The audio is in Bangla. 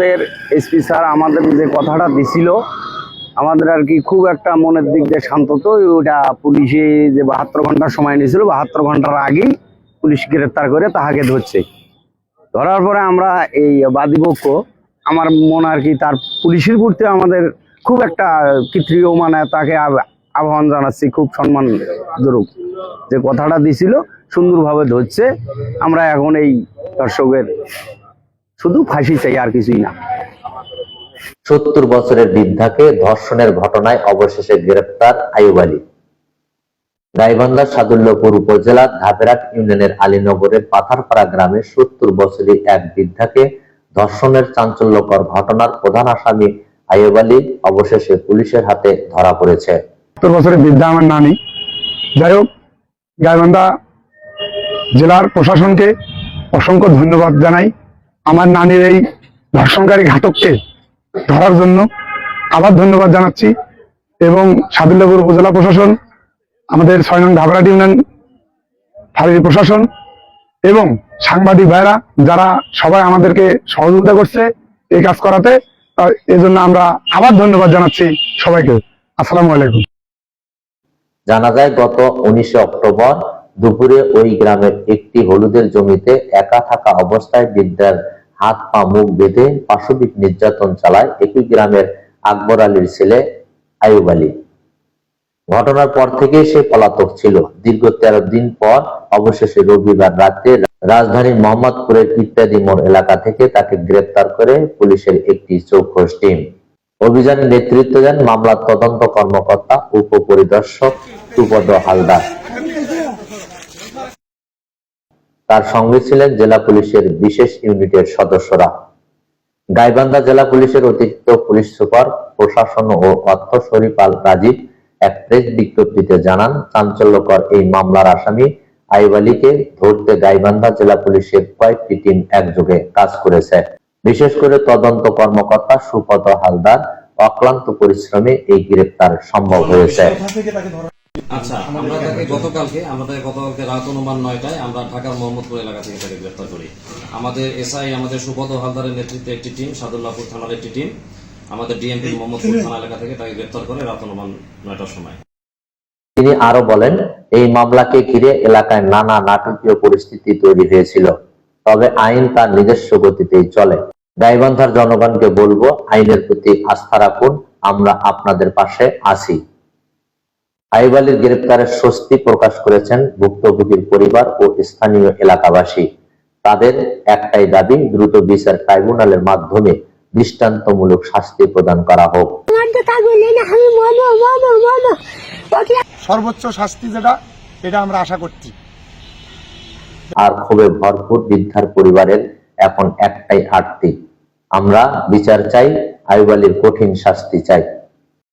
আমাদের এসপি স্যার আমাদের যে কথাটা দিছিল, আমাদের আর কি খুব একটা মনের দিক দিয়ে শান্ত তো ওটা পুলিশে যে বাহাত্তর ঘণ্টার সময় নিয়েছিল বাহাত্তর ঘণ্টার আগেই পুলিশ গ্রেপ্তার করে তাহাকে ধরছে। ধরার পরে আমরা এই বাদীপক্ষ, আমার মনে আর কি তার পুলিশের প্রতি আমাদের খুব একটা কৃত্রিয় মানে তাকে আহ্বান জানাচ্ছি, খুব সম্মান জরুক। যে কথাটা দিছিল, সুন্দরভাবে ধরছে। আমরা এখন এই দর্শকের শুধু ফাঁসি চাই আর কিছুই না। সত্তর বছরের বৃদ্ধাকে ধর্ষণের ঘটনায় অবশেষে গ্রেপ্তার আইয়ুব আলী। গাইবান্ধার সাদুল্যপুর উপজেলার ধাপেরাট ইউনিয়নের আলীনগরের পাথারপাড়া গ্রামে সত্তর বছরের এক বৃদ্ধাকে ধর্ষণের চাঞ্চল্যকর ঘটনার প্রধান আসামি আইয়ুব আলী অবশেষে পুলিশের হাতে ধরা পড়েছে। সত্তর বছরের বৃদ্ধা আমার নানি। যাই হোক গাইবান্ধা জেলার প্রশাসনকে অসংখ্য ধন্যবাদ জানাই। আমার নানির এই ধর্ষণকারী ঘাতককে ধরার জন্য আবার ধন্যবাদ জানাচ্ছি এবং সাদুল্লাপুর উপজেলা প্রশাসন, আমাদের ছয় নং ঢাবরাট ইউনিয়ন ফাঁড়ির প্রশাসন এবং সাংবাদিক ভাইরা যারা সবাই আমাদেরকে সহযোগিতা করছে এই কাজ করাতে এজন্য আমরা আবার ধন্যবাদ জানাচ্ছি সবাইকে। আসসালামু আলাইকুম। জানা যায়, গত উনিশে অক্টোবর দুপুরে ওই গ্রামের একটি হলুদের জমিতে একা থাকা অবস্থায় বৃদ্ধার হাত পা মুখ বেঁধে পাশবিক নির্যাতন চালায় একই গ্রামের আকবর আলীর ছেলে আয়ুব আলী। ঘটনার পর থেকে সে পলাতক ছিল। দীর্ঘ তেরো দিন পর অবশেষে রবিবার রাতে রাজধানীর মোহাম্মদপুরের ইত্যাদি মোড় এলাকা থেকে তাকে গ্রেপ্তার করে পুলিশের একটি চৌখস টিম। অভিযানে নেতৃত্ব দেন মামলার তদন্ত কর্মকর্তা, উপপরিদর্শক সুপদ হালদার। তার সঙ্গে ছিলেন জেলা পুলিশের বিশেষ ইউনিটের সদস্যরা। গাইবান্ধা জেলা পুলিশের অতিরিক্ত পুলিশ সুপার, প্রশাসন ও অর্থ শরীফাল রাজীব এক প্রেস বিজ্ঞপ্তিতে জানান, চাঞ্চল্যকর এই মামলার আসামি আইব আলীকে ধরতে গাইবান্ধা জেলা পুলিশের কয়েকটি টিম একযোগে কাজ করেছে। বিশেষ করে তদন্ত কর্মকর্তা সুপদ হালদার অক্লান্ত পরিশ্রমে এই গ্রেপ্তার সম্ভব হয়েছে। আচ্ছা আমরা তাকে গতকালকে আমরা তাকে গতকালকে রাত অনুমান নয়টায় আমরা ঢাকার মোহাম্মদপুর এলাকা থেকে তাকে গ্রেফতার করি। আমাদের এসআই আমাদের সুপদ হালদারের নেতৃত্বে একটি টিম সাদুল্লাপুর থানার একটি টিম আমাদের ডিএমপি মোহাম্মদপুর থানা এলাকা থেকে তাকে গ্রেফতার করে রাত অনুমান নয়টার সময়। তিনি আরও বলেন এই মামলাকে ঘিরে এলাকায় নানা নাটকীয় পরিস্থিতি তৈরি হয়েছিল তবে আইন তার নিজস্ব গতিতেই চলে। গাইবান্ধার জনগণকে বলব আইনের প্রতি আস্থা রাখুন আমরা আপনাদের পাশে আছি। আইব আলীর গ্রেপ্তারের স্বস্তি প্রকাশ করেছেন ভুক্তভোগীর পরিবার ও স্থানীয় এলাকাবাসী। তাদের একটাই দাবি দ্রুত বিচার ট্রাইব্যুনালের মাধ্যমে দৃষ্টান্তমূলক শাস্তি প্রদান করা হোক। সর্বোচ্চ শাস্তি যেটা এটা আমরা আশা করছি। আর ক্ষোভে ভরপুর বৃদ্ধার পরিবারের এখন একটাই আর্তি আমরা বিচার চাই আইব আলীর কঠিন শাস্তি চাই।